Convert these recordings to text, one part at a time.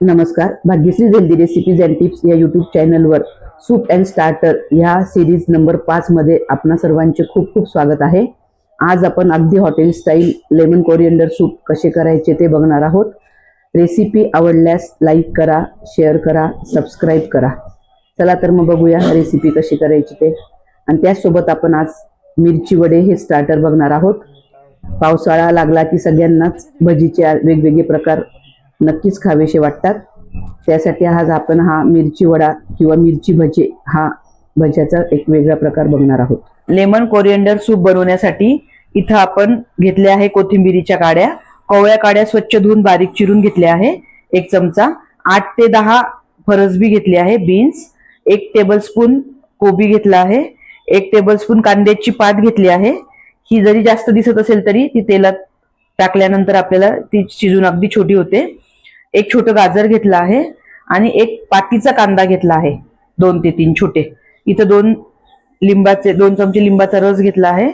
नमस्कार. Bhagyashree healthy recipes and tips या YouTube चॅनलवर सूप अँड स्टार्टर ह्या सिरीज नंबर पाचमध्ये आपणा सर्वांचे खूप खूप स्वागत आहे. आज आपण अगदी hotel style lemon coriander soup कसे करायचे ते बघणार आहोत. रेसिपी आवडल्यास लाईक करा शेअर करा सबस्क्राईब करा. चला तर मग बघूया रेसिपी कशी करायची ते. आणि त्याचसोबत आपण आज मिरची वडे हे स्टार्टर बघणार आहोत. पावसाळा लागला की सगळ्यांनाच भजीचे वेगवेगळे प्रकार नक्कीच खावेसे वाटतात. त्यासाठी आज आपण हा मिरची वडा किंवा मिरची भजे हा भज्याचा एक वेगळा प्रकार बघणार आहोत. लेमन कोरिएंडर सूप बनवण्यासाठी इथं आपण घेतले आहे कोथिंबिरीच्या काड्या. कोवळ्या काड्या स्वच्छ धुवून बारीक चिरून घेतल्या आहे. एक चमचा आठ ते दहा फरसबी घेतली आहे बीन्स एक टेबलस्पून कोबी घेतला आहे. एक टेबलस्पून कांद्याची पात घेतली आहे. ही जरी जास्त दिसत असेल तरी ती तेलात टाकल्यानंतर आपल्याला ती शिजून अगदी छोटी होते. एक छोटं गाजर घेतलं आहे आणि एक पातीचा कांदा घेतला आहे. दोन ते तीन छोटे. इथं दोन लिंबाचे दोन चमचे लिंबाचा रस घेतला आहे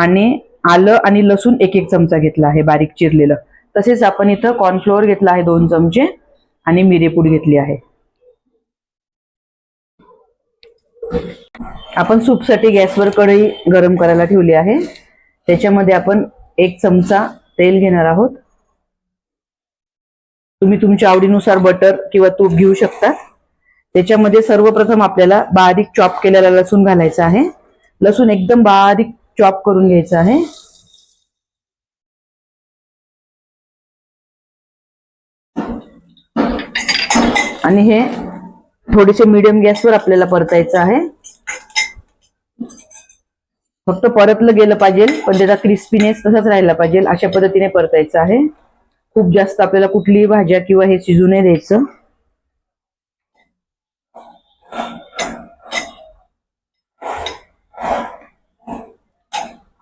आणि आलं आणि लसूण एक एक चमचा घेतला आहे बारीक चिरलेलं. तसेच आपण इथं कॉर्नफ्लोअर घेतला आहे दोन चमचे आणि मिरेपूड घेतली आहे. आपण सूपसाठी गॅसवर कढई गरम करायला ठेवली आहे. त्याच्यामध्ये आपण एक चमचा तेल घेणार आहोत. तुम्ही तुमच्या आवडीनुसार बटर किंवा तूप घेऊ शकता. त्याच्यामध्ये सर्वप्रथम आपल्याला बारीक चॉप केलेला लसूण घालायचा आहे. लसूण एकदम बारीक चॉप करून घ्यायचं आहे. आणि हे थोडेसे मीडियम गॅसवर आपल्याला परतायचं आहे. फक्त परतलं गेलं पाहिजे पण त्याचा क्रिस्पीनेस तसाच राहिला पाहिजे अशा पद्धतीने परतायचं आहे. खूप जास्त आपल्याला कुठलीही भाज्या किंवा हे शिजू नये द्यायचं.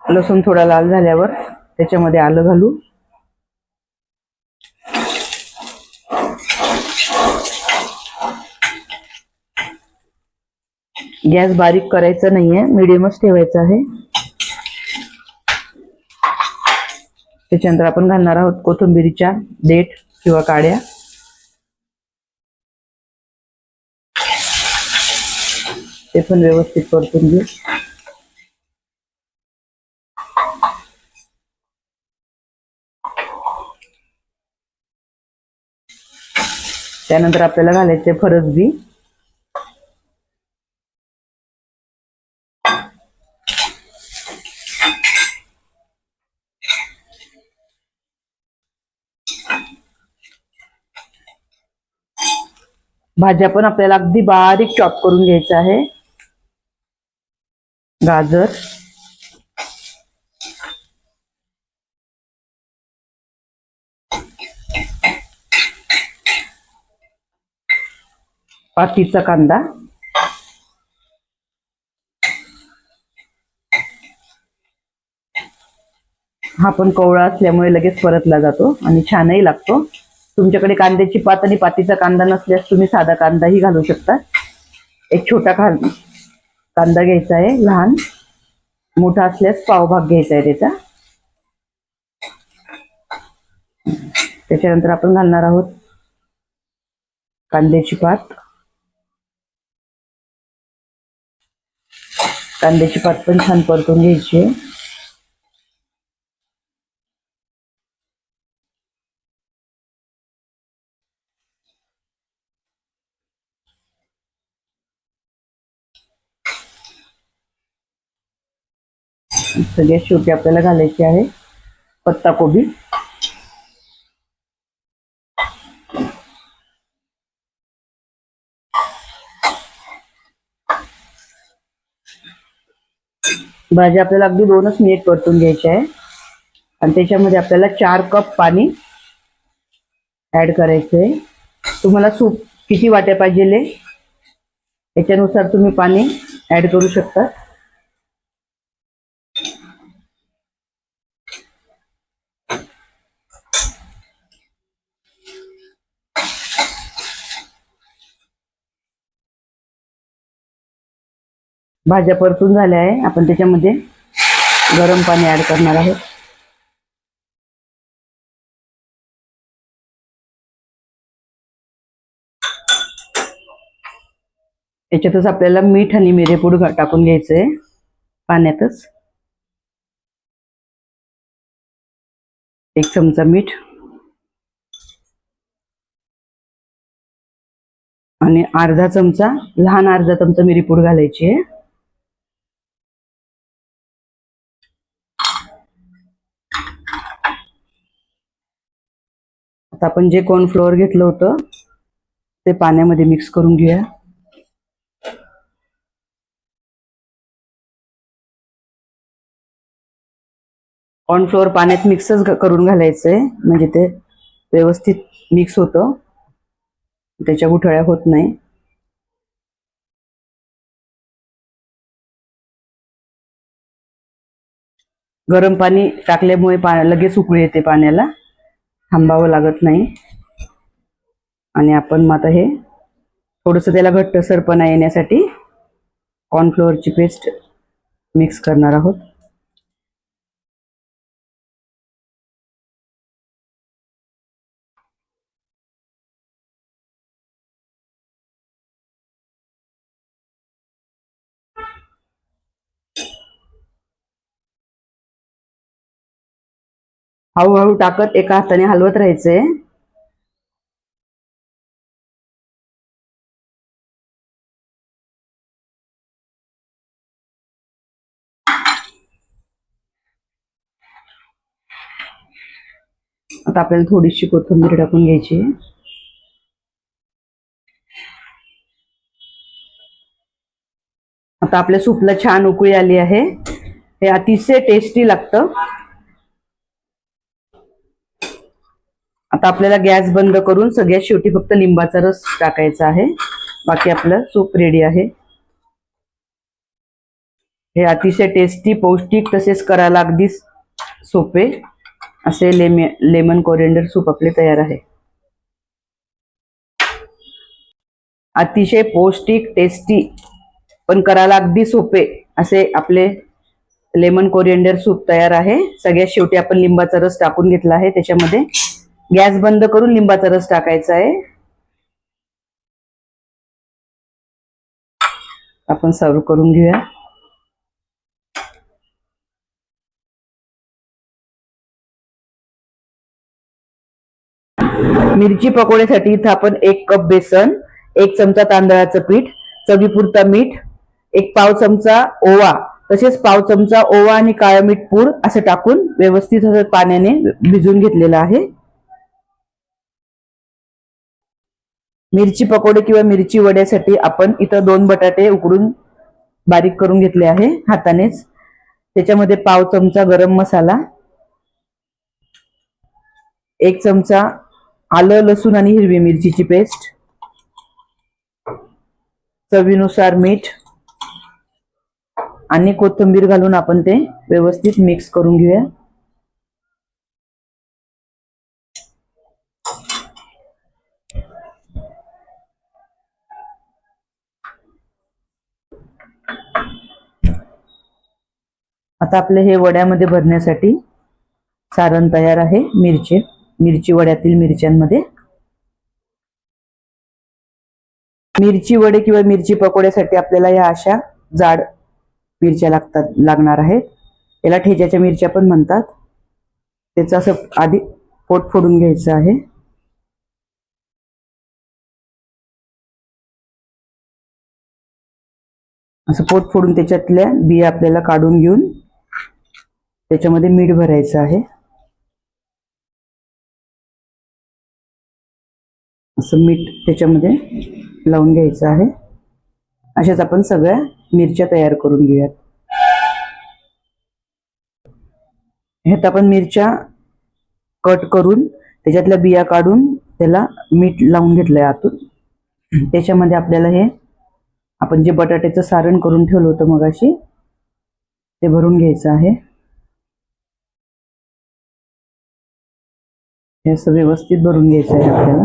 लसूण थोडा लाल झाल्यावर त्याच्यामध्ये आलं घालू गॅस बारीक करायचा नाहीये मिडियमच ठेवायचा आहे. त्याच्यानंतर आपण घालणार आहोत. कोथिंबिरीच्या देठ किंवा काड्या. ते पण व्यवस्थित परतून घेऊ. त्यानंतर आपल्याला घालायचे फरसबी. भाज्या पण आपल्याला अगदी बारीक चॉप करून घ्यायचं आहे. गाजर. पातीचा कांदा. हा पण कोवळा असल्यामुळे लगेच परतला जातो आणि छानही लागतो. तुमच्याकडे कांद्याची पात आणि पातीचा कांदा नसल्यास तुम्ही साधा कांदाही घालू शकता. एक छोटा खा कांदा घ्यायचा आहे लहान. मोठा असल्यास पावभाग घ्यायचा आहे त्याचा. त्याच्यानंतर आपण घालणार आहोत कांद्याची पात. कांद्याची पात पण छान परतून घ्यायची आहे. सगळ्यात शेवटी आपल्याला घालायची आहे. पत्ता कोबी. भाजी आपल्याला अगदी दोनच मिनिट परतून घ्यायची आहे. आणि त्याच्यामध्ये आपल्याला चार कप पाणी ऍड करायचं आहे. तुम्हाला सूप किती वाट्या पाहिजे याच्यानुसार तुम्ही पाणी ऍड करू शकता. भाज्या परतून झाल्या आहे. आपण त्याच्यामध्ये गरम पाणी ॲड करणार आहोत. याच्यातच आपल्याला मीठ आणि मिरेपूड टाकून घ्यायचं आहे. पाण्यातच. एक चमचा मीठ. आणि अर्धा चमचा लहान अर्धा चमचा मिरीपूड घालायची आहे. आता आपण जे कॉर्नफ्लोअर घेतलं होतं ते पाण्यामध्ये मिक्स करून घेऊया. कॉर्नफ्लोअर पाण्यात मिक्सच करून करून घालायचंय. म्हणजे ते व्यवस्थित मिक्स होतं. त्याच्या गुठळ्या होत नाही. गरम पाणी टाकल्यामुळे पा लगेच उकळी येते पाण्याला. थांबावं लागत नाही. आणि आपण मग आता हे थोडंसं त्याला घट्टसरपणा येण्यासाठी कॉर्नफ्लोअरची पेस्ट मिक्स करणार आहोत. हळूहळू टाकत एका हाताने हलवत राहायचंय आता आपल्याला थोडीशी कोथिंबीर टाकून घ्यायची. आता आपल्या सूपला छान उकळी आली आहे. हे अतिशय टेस्टी लागतं. आता आपल्याला गॅस बंद करून सगळ्यात शेवटी फक्त लिंबाचा रस टाकायचा आहे. बाकी आपलं सूप रेडी आहे. हे अतिशय टेस्टी पौष्टिक तसेच करायला अगदी सोपे असे लेमे लेमन कोरिएंडर सूप आपले तयार आहे. अतिशय पौष्टिक टेस्टी पण करायला अगदी सोपे असे आपले लेमन कोरिएंडर सूप तयार आहे. सगळ्यात शेवटी आपण लिंबाचा रस टाकून घेतला आहे. त्याच्यामध्ये गॅस बंद करून लिंबाचा रस टाकायचा आहे. आपण सर्व करून घेऊया. मिरची पकोड्यासाठी इथं आपण एक कप बेसन एक चमचा तांदळाचं पीठ चवीपुरता मीठ एक पाव चमचा ओवा तसेच पाव चमचा ओवा आणि काळं मीठ पूड असं टाकून व्यवस्थित असं पाण्याने भिजून घेतलेलं आहे. मिरची पकोडे किंवा मिरची वड्यासाठी आपण इथं दोन बटाटे उकडून बारीक करून घेतले आहे हातानेच. त्याच्यामध्ये पाव चमचा गरम मसाला एक चमचा आलं लसूण आणि हिरवी मिरचीची पेस्ट चवीनुसार मीठ आणि कोथिंबीर घालून आपण ते व्यवस्थित मिक्स करून घेऊया. आता आपले हे वड्यामध्ये भरण्यासाठी सारण तयार आहे मिरची. मिरची वड्यातील मिरच्यांमध्ये. मिरची वडे किंवा मिरची पकोड्यासाठी आपल्याला या अशा जाड मिरच्या लागतात लागणार आहेत. याला ठेच्याच्या मिरच्या पण म्हणतात. त्याचं असं आधी पोट फोडून घ्यायचं आहे. असं पोट फोडून त्याच्यातल्या बिया आपल्याला काढून घेऊन त्याच्यामध्ये मीठ भरायचं आहे. असं मीठ त्याच्यामध्ये लावून घ्यायचं आहे. अशाच आपण सगळ्या मिरच्या तयार करून घेऊयात. ह्यात आपण मिरच्या कट करून त्याच्यातल्या बिया काढून त्याला मीठ लावून घेतलंय आतून. त्याच्यामध्ये आपल्याला हे आपण जे बटाट्याचं सारण करून ठेवलं होतं मगाशी ते भरून घ्यायचं आहे. हे असं व्यवस्थित भरून घ्यायचं आहे आपल्याला.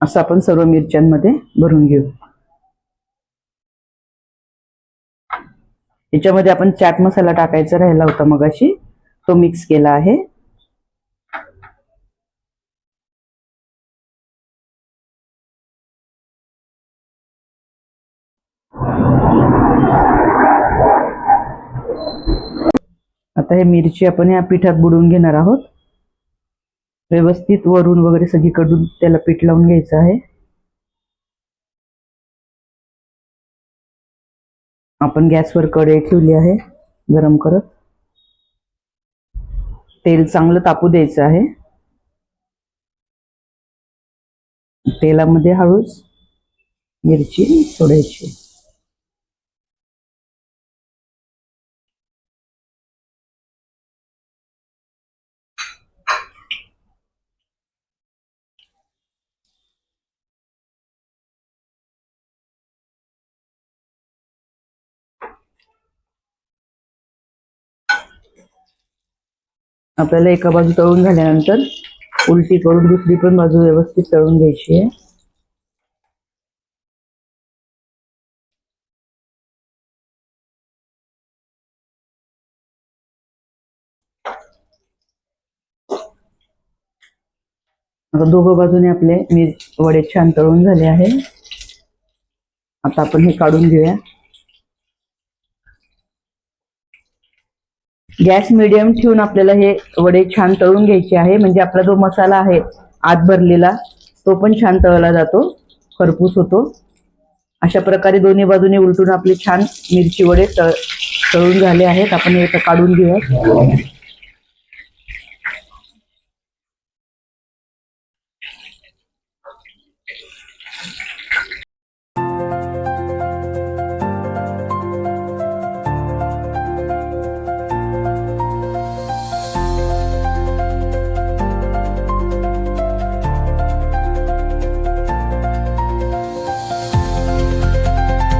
असं आपण सर्व मिरच्यांमध्ये भरून घेऊ. याच्यामध्ये आपण चाट मसाला टाकायचा राहिला होता मगाशी. तो मिक्स केला आहे. आता हे मिरची आपण या पिठात बुडवून घेणार आहोत. व्यवस्थित वरून वगैरे सगळीकडून त्याला पीठ लावून घ्यायचं आहे. आपण गॅसवर कढई ठेवली आहे गरम करत. तेल चांगलं तापू द्यायचं आहे. तेलामध्ये हळूच मिरची सोडायची. आपल्याला एका बाजू तळून झाल्यानंतर उलटी करून दुसरी पण बाजू व्यवस्थित तळून घ्यायची आहे. आता दोघं बाजूने आपले मी वडे छान तळून झाले आहे. आता आपण हे काढून घेऊया. गॅस मिडियम ठेवून आपल्याला हे वडे छान तळून घ्यायचे आहे. म्हणजे आपला जो मसाला आहे आत भरलेला तो पण छान तळला जातो. खरपूस होतो. अशा प्रकारे दोन्ही बाजूने उलटून आपले छान मिरची वडे तळ तळून झाले आहेत. आपण हे काढून घेऊया